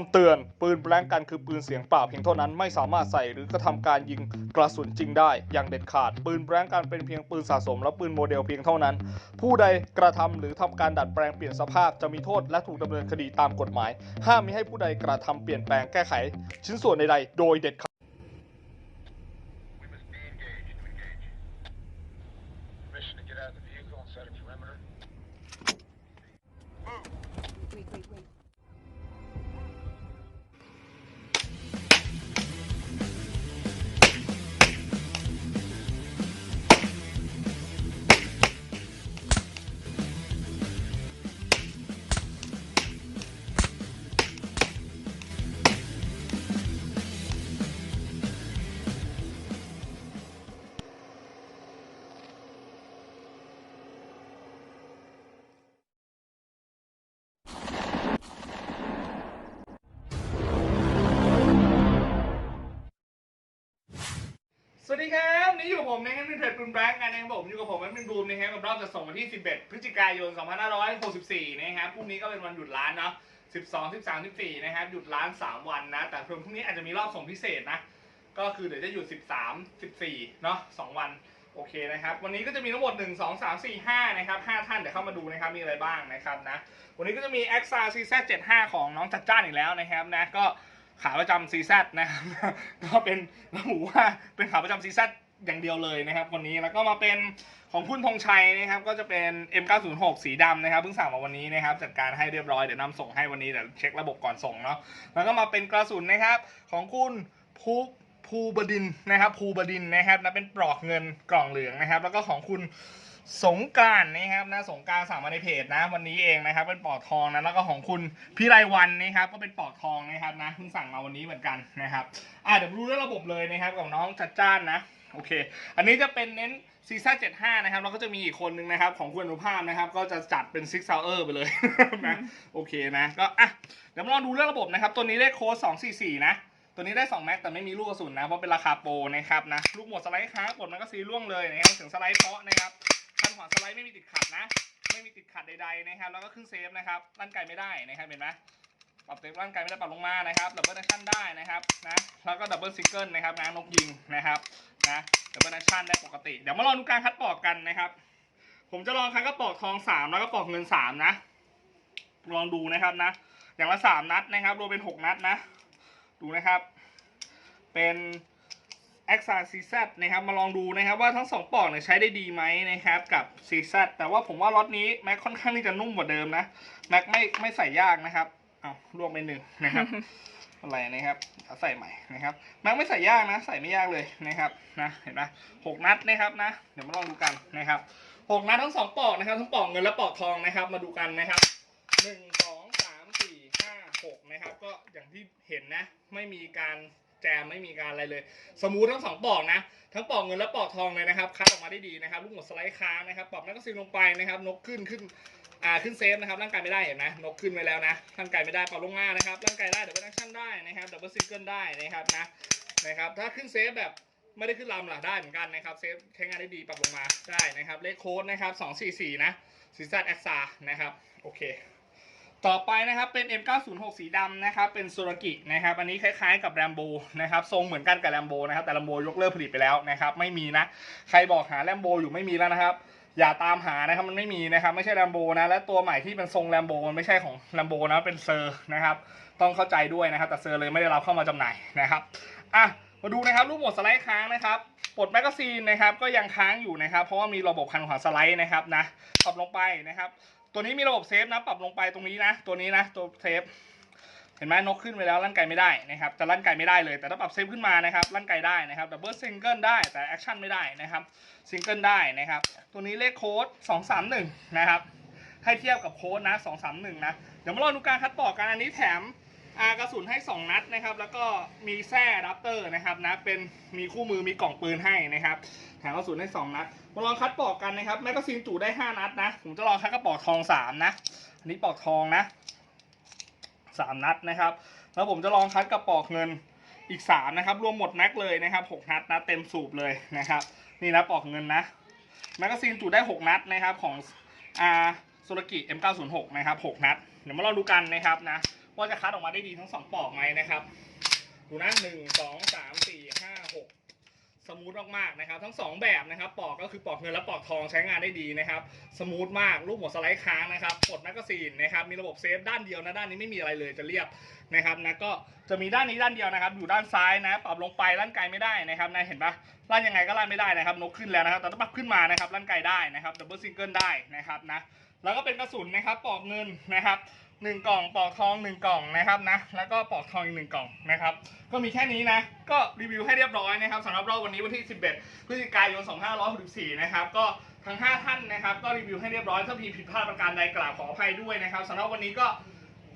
ำเตือนปืนแบล็งกันคือปืนเสียงเปล่าเพียงเท่านั้นไม่สามารถใส่หรือกระทำการยิงกระสุนจริงได้ อย่างเด็ดขาด ปืนแบล็งกันเป็นเพียงปืนสะสม และปืนโมเดลเพียงเท่านั้น ผู้ใดกระทำหรือทำการดัดแปลงเปลี่ยนสภาพจะมีโทษและถูกดำเนินคดีตามกฎหมาย ห้ามมิให้ผู้ใดกระทำเปลี่ยนแปลงแก้ไข ชิ้นส่วนใดๆโดยเด็ดขาด วัสดีครับนี่อยู่กับผมนะครับเป็นเพจปืนแบล็กกันนะครับผมอยู่กับผมแอดมินบูมนะครับกับรอบจะส่งวันที่ 11 พฤศจิกายน 2564 นะครับพรุ่งนี้ก็เป็นวันหยุดร้านเนาะ 12 13 14 นะครับหยุดร้าน 3 วันนะ แต่พรุ่งนี้อาจจะมีรอบส่งพิเศษนะ ก็คือเดี๋ยวจะหยุด 13 14 เนาะ 2 วันโอเคนะครับวันนี้ก็จะมีทั้งหมด 1 2 3 4 5นะครับ5ท่านเดี๋ยวเข้ามาดูนะครับมีอะไรบ้างนะครับนะวันนี้ก็จะมี x r c z 75ของน้องจัดจ้านอีกแล้วนะครับนะก็ ขาประจำ CZ นะครับก็เป็นระบุว่าเป็นขาประจำ CZ อย่างเดียวเลยนะครับวันนี้แล้วก็มาเป็นของคุณธงชัยนะครับ ก็จะเป็น M906 สีดำนะครับเพิ่งสั่งมาวันนี้นะครับ จัดการให้เรียบร้อยเดี๋ยวนำส่งให้วันนี้เดี๋ยวเช็คระบบก่อนส่งเนาะแล้วก็มาเป็นกระสุนนะครับ ของคุณภูภูบดินนะครับภูบดินนะครับนะเป็นปลอกเงินกล่องเหลืองนะครับ แล้วก็ของคุณ สงการนะครับนะสงการสั่งมาในเพจนะ วันนี้เองนะครับ เป็นปอกทองนะแล้วก็ของคุณพิไรวันนะครับ ก็เป็นปอกทองนะครับนะเพิ่งสั่งมาวันนี้เหมือนกันนะครับอ่าเดี๋ยวมาดูเรื่องระบบเลยนะครับกับน้องจัดจ้านนะโอเค อันนี้จะเป็นเน้นซีซ่า75นะครับแล้วก็จะมีอีกคนนึงนะครับ ของคุณอนุภาพนะครับ ก็จะจัดเป็นซิกซาวเออร์ไปเลยนะโอเคนะก็อะเดี๋ยวมาลองดูเรื่องระบบนะครับ ตัวนี้ได้โค้ด244นะตัวนี้ได้ 2 แม็กแต่ไม่มีลูกกระสุนนะ เพราะเป็นราคาโปรนะครับนะ ลูกหมดสไลด์ค้างกดมันก็ซีล่วงเลยนะครับถึงสไลด์เพาะนะครับ ไม่มีติดขัดนะ ไม่มีติดขัดใดๆนะครับ แล้วก็ขึ้นเซฟนะครับลั่นไกลไม่ได้นะครับเห็นไหมปรับเซฟลั่นไกลไม่ได้ปรับลงมานะครับดับเบิลแอคชั่นได้นะครับนะแล้วก็ดับเบิลซิงเกิลนะครับนะนกยิงนะครับนะดับเบิลแอคชั่นได้ปกติ เดี๋ยวมาลองดูการคัดปอกกันนะครับ ผมจะลองคัดกระปอกทองสามแล้วก็ปอกเงินสามนะ ลองดูนะครับนะ อย่างละสามนัดนะครับรวมเป็นหกนัดนะ ดูนะครับ เป็น x r c z นะครับมาลองดูนะครับว่าทั้งสองปอกเนี่ยใช้ได้ดีไหมนะครับกับ c z แต่ว่าผมว่าล็อตนี้แม็กค่อนข้างที่จะนุ่มกว่าเดิมนะแม็กไม่ไม่ใส่ยากนะครับเอาวรวมไปหนึ่งนะครับอะไรนะครับเอาใส่ใหม่นะครับแม็กไม่ใส่ยากนะ ใส่ไม่ยากเลยนะครับนะเห็นไหมหกนัดนะครับนะ เดี๋ยวมาลองดูกันนะครับหกนัดทั้งสองปอกนะครับทั้งปอกเงินและปอกทองนะครับ มาดูกันนะครับหนึ่งสองสามสี่ห้าหกนะครับ ก็อย่างที่เห็นนะไม่มีการ แจมไม่มีการอะไรเลย สมูททั้งสองปอกนะ ทั้งปอกเงินและปอกทองเลยนะครับคัดออกมาได้ดีนะครับลูกหมดสไลด์ค้างนะครับปรับแมกกาซีนลงไปนะครับ นกขึ้นขึ้นอ่าขึ้นเซฟนะครับร่างกายไม่ได้เห็นไหมนกขึ้นไว้แล้วนะร่างกายไม่ได้ปรับลงมานะครับร่างกายได้ดับเบิลแอคชั่นได้นะครับดับเบิลซิงเกิลได้นะครับนะนะครับถ้าขึ้นเซฟแบบไม่ได้ขึ้นลำล่ะได้เหมือนกันนะครับเซฟใช้งานได้ดีปรับลงมาได้นะครับเลขโค้ดนะครับ244นะซีซันแอคซานะครับโอเค ต่อไปนะครับเป็น M906 สีดำนะครับเป็นโซรากินะครับอันนี้คล้ายๆกับแรมโบนะครับทรงเหมือนกันกับแรมโบนะครับแต่แรมโบยกเลิกผลิตไปแล้วนะครับไม่มีนะใครบอกหาแรมโบอยู่ไม่มีแล้วนะครับอย่าตามหานะครับมันไม่มีนะครับไม่ใช่แรมโบนะและตัวใหม่ที่เป็นทรงแรมโบมันไม่ใช่ของแรมโบนะเป็นเซอร์นะครับต้องเข้าใจด้วยนะครับแต่เซอร์เลยไม่ได้รับเข้ามาจำหน่ายนะครับอะมาดูนะครับรูปหมดสไลด์ค้างนะครับปลดแมกกาซีนนะครับก็ยังค้างอยู่นะครับเพราะว่ามีระบบคันขวาสไลด์นะครับนะปรับลงไปนะครับ ตัวนี้มีระบบเซฟนะปรับลงไปตรงนี้นะ ตัวนี้นะตัวเซฟเห็นไหมนกขึ้นไปแล้วลั่นไกไม่ได้นะครับจะลั่นไกไม่ได้เลย แต่ถ้าปรับเซฟขึ้นมานะครับลั่นไกได้นะครับดับเบิลซิงเกิลได้แต่แอคชั่นไม่ได้นะครับซิงเกิลได้นะครับ ตัวนี้เลขโค้ด231 นะครับ ให้เทียบกับโค้ดนะ 231 นะ เดี๋ยวมาลองดูการคัดปอกกันอันนี้แถมอากระสุนให้ 2 นัดนะครับ แล้วก็มีแส้ดัปเตอร์นะครับนะเป็นมีคู่มือมีกล่องปืนให้นะครับแถมกระสุนให้ 2 นัด มาลองคัดปอกกันนะครับแมกกาซีนจุได้5นัดนะ ผมจะลองคัดกระปอกทอง3นะ อันนี้ปอกทองนะ3นัดนะครับ แล้วผมจะลองคัดกระปอกเงินอีก3นะครับ รวมหมดแม็กเลยนะครับ6นัดนะเต็มสูบเลยนะครับ นี่นะปอกเงินนะแมกกาซีนจุได้6นัดนะครับของอ่าโซลกิ M906 นะครับ6นัด เดี๋ยวมาลองดูกันนะครับนะว่าจะคัดออกมาได้ดีทั้งสองปอกไหมนะครับ ดูนะหนึ่งสองสาม สมูทมากๆนะครับ ทั้งสองแบบนะครับ ปอกก็คือปอกเงินและปอกทองใช้งานได้ดีนะครับ สมูทมากลูกหัวสไลด์ค้างนะครับกดแมกกาซีนนะครับ มีระบบเซฟด้านเดียวนะด้านนี้ไม่มีอะไรเลยจะเรียบนะครับนะก็ จะมีด้านนี้ด้านเดียวนะครับ อยู่ด้านซ้ายนะ ปรับลงไปลั่นไกลไม่ได้นะครับนะเห็นปะลั่นยังไงก็ลั่นไม่ได้นะครับ นกขึ้นแล้วนะครับแต่ถ้าปรับขึ้นมานะครับลั่นไกลได้นะครับดับเบิลซิงเกิลได้นะครับนะแล้วก็เป็นกระสุนนะครับปอกเงินนะครับหนึ่งกล่องปอกทองหนึ่งกล่องนะครับนะแล้วก็ปอกทองอีกหนึ่งกล่องนะครับก็มีแค่นี้นะก็รีวิวให้เรียบร้อยนะครับสำหรับรอบวันนี้วันที่ 11 พฤศจิกายน 2564 นะครับก็ทั้ง 5 ท่านนะครับก็รีวิวให้เรียบร้อยถ้ามีผิดพลาดประการใดกราบขออภัยด้วยนะครับสำหรับวันนี้ก็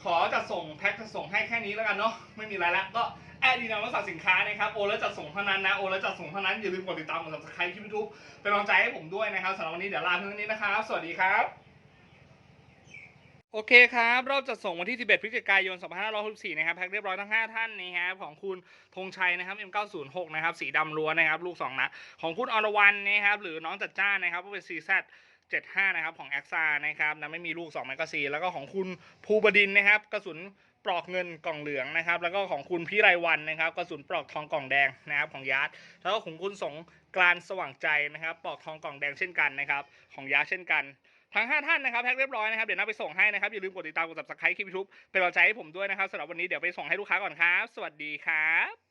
ขอจัดส่งแพ็คจัดส่งให้แค่นี้แล้วกันเนาะไม่มีอะไรละก็แอดดีนามว่าสั่งสินค้านะครับโอนแล้วจัดส่งเท่านั้นนะโอนแล้วจัดส่งเท่านั้นอย่าลืมกดติดตามกด subscribe คลิปยูทูบเป็นกำลังใจให้ผมด้วยนะครับสำหรับวันนี้เดี๋ยวลาเพียงเท่านี้นะครับสวัสดีครับโอเคครับรอบจัดส่งวันที่ 11 พฤศจิกายน 2564 นะครับ แพ็คเรียบร้อยทั้ง 5 ท่านนะครับของคุณธงชัยนะครับ M906 นะครับ สีดำล้วนนะครับ ลูก 2นัดของคุณอรวรรณนะครับ หรือน้องจัดจ้านนะครับก็เป็น CZ 75 นะครับ ของ a x a นะครับนะไม่มีลูก2แมกกาซีนแล้วก็ของคุณภูบดินนะครับ กระสุนปลอกเงินกล่องเหลืองนะครับ แล้วก็ของคุณพิไรวันนะครับ กระสุนปลอกทองกล่องแดงนะครับของยาร์ดแล้วก็ของคุณสงกรานสว่างใจนะครับ ปลอกทองกล่องแดงเช่นกันนะครับ ของยาร์ดเช่นกันทั้ง 5 ท่านนะครับแพ็คเรียบร้อยนะครับเดี๋ยวน้าไปส่งให้นะครับอย่าลืมกดติดตามกด subscribe คลิปยูทูบเป็นกำลังใจให้ผมด้วยนะครับสำหรับวันนี้เดี๋ยวไปส่งให้ลูกค้าก่อนครับ สวัสดีครับ